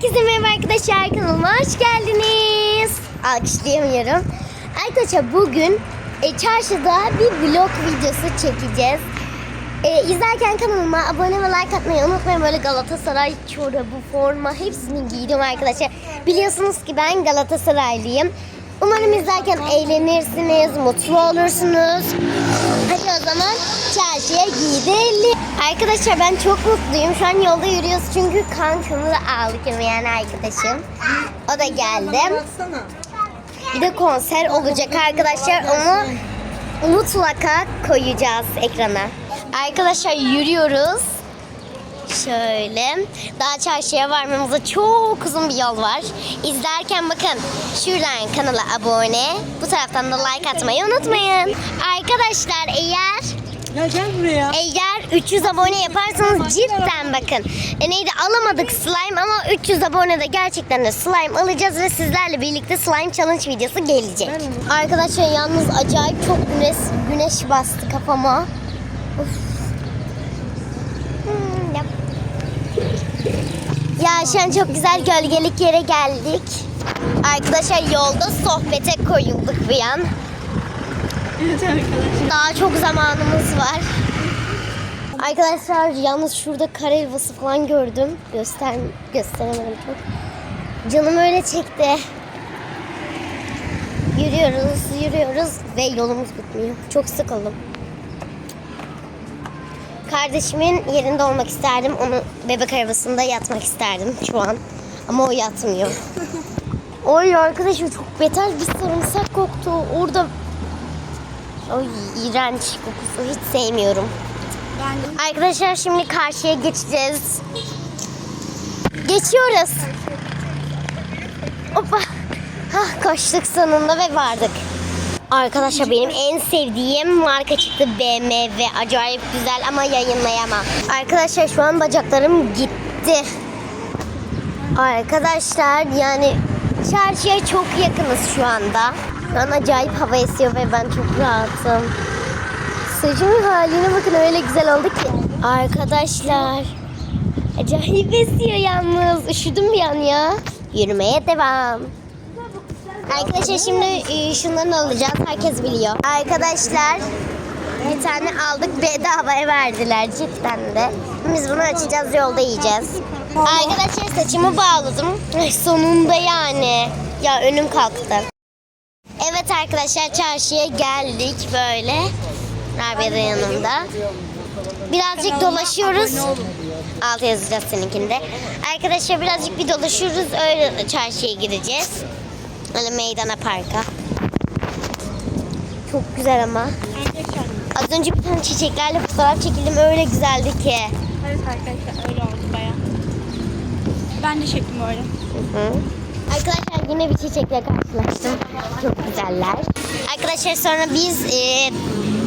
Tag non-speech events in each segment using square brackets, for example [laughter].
Herkese merhaba arkadaşlar kanalıma hoş geldiniz. Alkışlayamıyorum. Arkadaşlar bugün e, çarşıda bir vlog videosu çekeceğiz. E, izlerken kanalıma abone ve like atmayı unutmayın. Böyle Galatasaray çorabı, forma hepsini giydim arkadaşlar. Biliyorsunuz ki ben Galatasaraylıyım. Umarım izlerken eğlenirsiniz, mutlu olursunuz. O zaman çarşıya gidelim. Arkadaşlar ben çok mutluyum. Şu an yolda yürüyoruz çünkü kankamı da aldık yani arkadaşım. O da geldi. Bir de konser olacak arkadaşlar. Onu mutlaka koyacağız ekrana. Arkadaşlar yürüyoruz. Şöyle. Daha çarşıya varmamıza çok uzun bir yol var. İzlerken bakın şuradan kanala abone, bu taraftan da like atmayı unutmayın. Arkadaşlar eğer Ya gel buraya. eğer 300 abone yaparsanız cidden bakın. E neydi alamadık slime ama 300 abonede gerçekten de slime alacağız ve sizlerle birlikte slime challenge videosu gelecek. Arkadaşlar yalnız acayip çok güneş güneş bastı kafama. Of. Hmm, yap. Ya şu an çok güzel gölgelik yere geldik. Arkadaşlar yolda sohbete koyulduk bir an. Evet arkadaşlar. Daha çok zamanımız var. Arkadaşlar yalnız şurada kar helvası falan gördüm. Göster gösteremedim çok. Canım öyle çekti. Yürüyoruz, yürüyoruz ve yolumuz bitmiyor. Çok sıkıldım. Kardeşimin yerinde olmak isterdim. Onu bebek arabasında yatmak isterdim şu an. Ama o yatmıyor. [laughs] Oy arkadaşım çok beter bir sarımsak koktu. Orada Oy iğrenç kokusu hiç sevmiyorum. Ben de. Arkadaşlar şimdi karşıya geçeceğiz. Geçiyoruz. Hoppa. Hah koştuk sonunda ve vardık. Arkadaşlar benim en sevdiğim marka çıktı BMW. Acayip güzel ama yayınlayamam. Arkadaşlar şu an bacaklarım gitti. Arkadaşlar yani çarşıya çok yakınız şu anda. Şu an acayip hava esiyor ve ben çok rahatım. Saçımın haline bakın öyle güzel oldu ki. Arkadaşlar. Acayip esiyor yalnız. Üşüdüm bir an ya. Yürümeye devam. Arkadaşlar şimdi e, şunları alacağız. Herkes biliyor. Arkadaşlar bir tane aldık bedavaya verdiler cidden de. Biz bunu açacağız yolda yiyeceğiz. Arkadaşlar saçımı bağladım. Sonunda yani. Ya önüm kalktı. Evet arkadaşlar çarşıya geldik böyle. Rabia da yanımda. Birazcık dolaşıyoruz. Alt yazacağız seninkinde. Arkadaşlar birazcık bir dolaşıyoruz. Öyle çarşıya gideceğiz. Öyle meydana parka. Çok güzel ama. Az önce bir tane çiçeklerle fotoğraf çekildim. Öyle güzeldi ki. Evet arkadaşlar öyle oldu baya. Ben de çektim öyle. Hı. Arkadaşlar yine bir çiçekle karşılaştım. Çok güzeller. Arkadaşlar sonra biz e,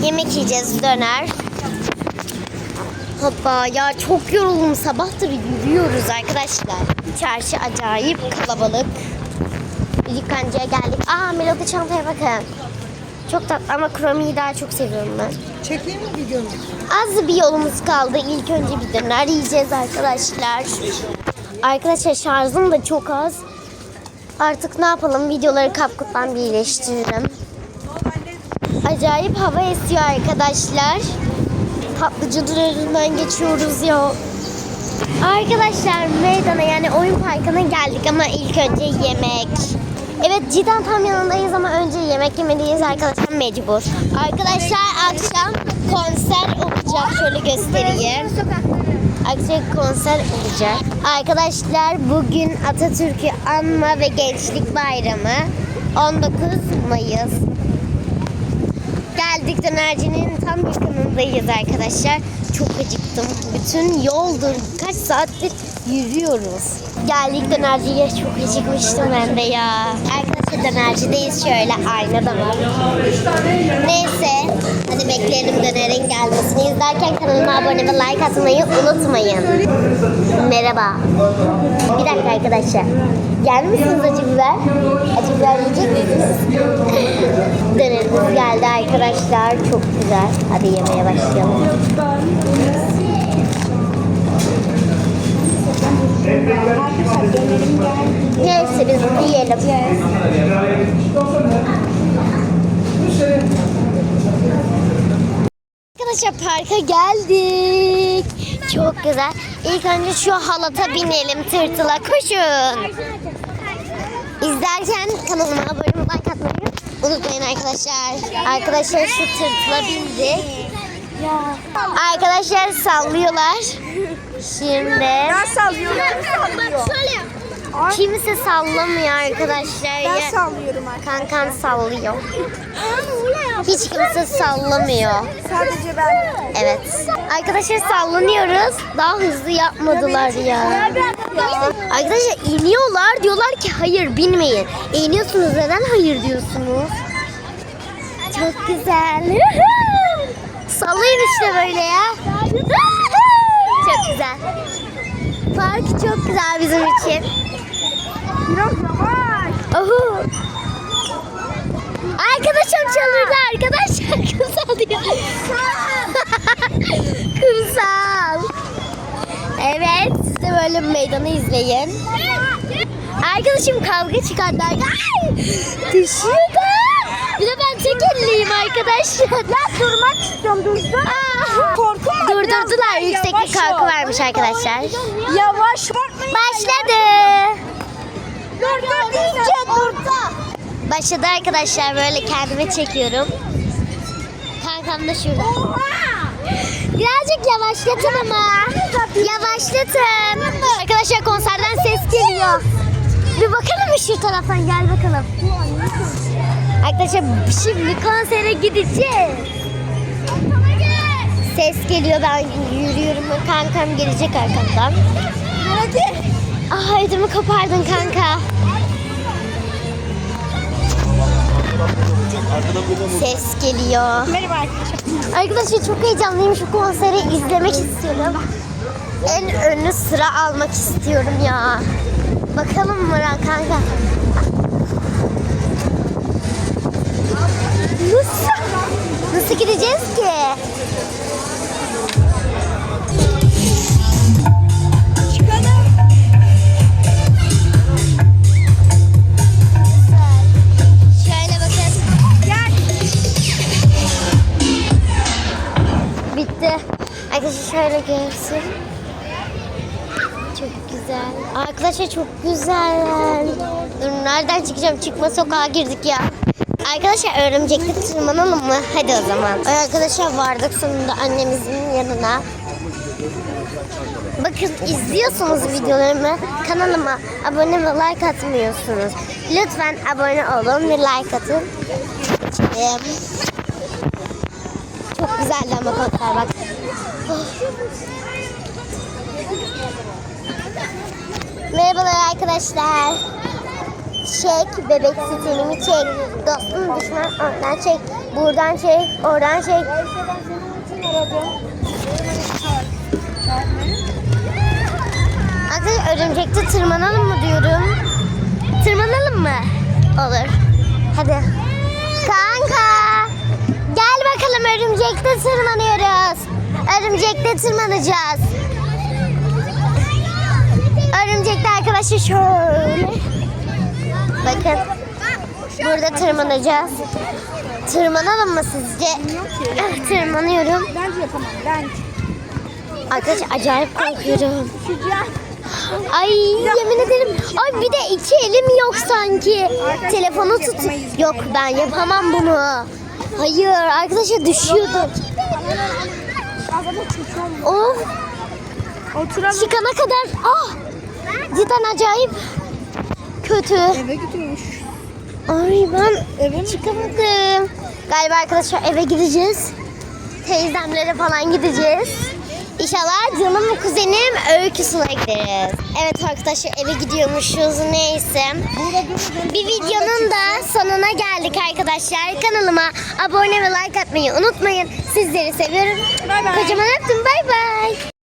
yemek yiyeceğiz döner. Hoppa ya çok yoruldum sabahtır yürüyoruz arkadaşlar. Çarşı acayip kalabalık. Yıkancıya geldik. Aa Melodi çantaya bakın. Çok tatlı ama kromiyi daha çok seviyorum ben. Çekeyim mi videonu? Az bir yolumuz kaldı. İlk önce bir döner yiyeceğiz arkadaşlar. Arkadaşlar şarjım da çok az. Artık ne yapalım? Videoları kapkuttan birleştiririm. Acayip hava esiyor arkadaşlar. Tatlıcı durağından geçiyoruz ya. Arkadaşlar meydana yani oyun parkına geldik ama ilk önce yemek. Evet cidden tam yanındayız ama önce yemek yemeliyiz arkadaşlar mecbur. Arkadaşlar akşam konser olacak şöyle göstereyim. Akşam konser olacak. Arkadaşlar bugün Atatürk'ü anma ve gençlik bayramı 19 Mayıs. Geldik dönercinin tam yakınındayız arkadaşlar. Çok acıktım. Bütün yoldur kaç saattir yürüyoruz. Geldik dönerciye çok acıkmıştım ben de ya. Arkadaşlar dönercideyiz şöyle aynada var. Neyse hadi bekleyelim dönerin gelmesini. İzlerken kanalıma abone ve like atmayı unutmayın. Merhaba. Bir dakika arkadaşlar. Yer misiniz acı biber? Acı biber yiyecek misiniz? [laughs] Dönerimiz geldi arkadaşlar. Çok güzel. Hadi yemeye başlayalım. Arkadaşlar parka geldik. Çok güzel. İlk önce şu halata binelim tırtıla koşun. İzlerken kanalıma abone olmayı unutmayın arkadaşlar. Arkadaşlar şu tırtıla bindik. Arkadaşlar sallıyorlar. Şimdi Ben sallıyorum. kimse sallamıyor arkadaşlar. Ben Ya- sallıyorum arkadaşlar. Kankan sallıyor. Hiç kimse sallamıyor. Sadece ben. Evet. Arkadaşlar sallanıyoruz. Daha hızlı yapmadılar ya. Arkadaşlar iniyorlar diyorlar ki hayır binmeyin. E, iniyorsunuz neden hayır diyorsunuz? Çok güzel. [laughs] Sallayın işte böyle ya. [laughs] Çok güzel. Park çok güzel bizim için. Biraz yavaş. Oho. Arkadaşım çalırdı arkadaşlar. [laughs] Kumsal diyor. [laughs] Kumsal. Evet siz de böyle meydanı izleyin. Arkadaşım kavga çıkardı. Ay, Düşüyordu. Bir de ben tek elliyim arkadaşlar. Ya durmak istiyorum durdum. Korkum var. Durdurdular. Biraz Yüksek yavaş bir kalkı varmış arkadaşlar. Yavaş. Korkmayın. Başladı. Dur dur deyince durdu. Başladı arkadaşlar böyle kendime çekiyorum. Kankam da şurada. Birazcık yavaşlatın ama. Yavaşlatın. Arkadaşlar konserden ses geliyor. Bir bakalım şu taraftan gel bakalım. Arkadaşlar şimdi konsere gideceğiz. Ses geliyor ben yürüyorum. Kankam gelecek arkamdan. Hadi. Ah ödümü kopardın kanka. Ses geliyor. Merhaba arkadaşlar. Arkadaşlar çok heyecanlıyım şu konseri izlemek istiyorum. En önlü sıra almak istiyorum ya. Bakalım lan kanka? Nasıl? Nasıl gideceğiz ki? Bitti. Arkadaşlar şöyle görsün. Güzel. Arkadaşlar çok güzel. Dur nereden çıkacağım? Çıkma sokağa girdik ya. Arkadaşlar örümcekli tırmanalım mı? Hadi o zaman. Arkadaşlar vardık sonunda annemizin yanına. Bakın izliyorsunuz videolarımı. Kanalıma abone ve like atmıyorsunuz. Lütfen abone olun ve like atın. Çok güzeldi ama konser bak. Merhabalar arkadaşlar. Çek bebek stilimi çek. Dostum düşman oradan çek. Buradan çek. Oradan çek. Arkadaşlar örümcekte tırmanalım mı diyorum. Tırmanalım mı? Olur. Hadi. Kanka. Gel bakalım örümcekte tırmanıyoruz. Örümcekte tırmanacağız. Örümcekte arkadaşlar şöyle. Bakın. Burada tırmanacağız. Tırmanalım mı sizce? Ah, Tırmanıyorum. Bence yapamam. Ben. Arkadaşlar acayip korkuyorum. Ay yemin ederim. Ay bir de iki elim yok sanki. Telefonu tut. Yok ben yapamam bunu. Hayır arkadaşlar düşüyordum. Of çıkana kadar ah cidden acayip kötü. Eve gidiyormuş. Ay ben Eve çıkamadım. Galiba arkadaşlar eve gideceğiz. Teyzemlere falan gideceğiz. İnşallah canım kuzenim öyküsüne gideriz. Evet arkadaşlar eve gidiyormuşuz neyse. Bir videonun da sonuna geldik arkadaşlar. Kanalıma abone ve like atmayı unutmayın. Sizleri seviyorum. Kocaman öptüm bay bay.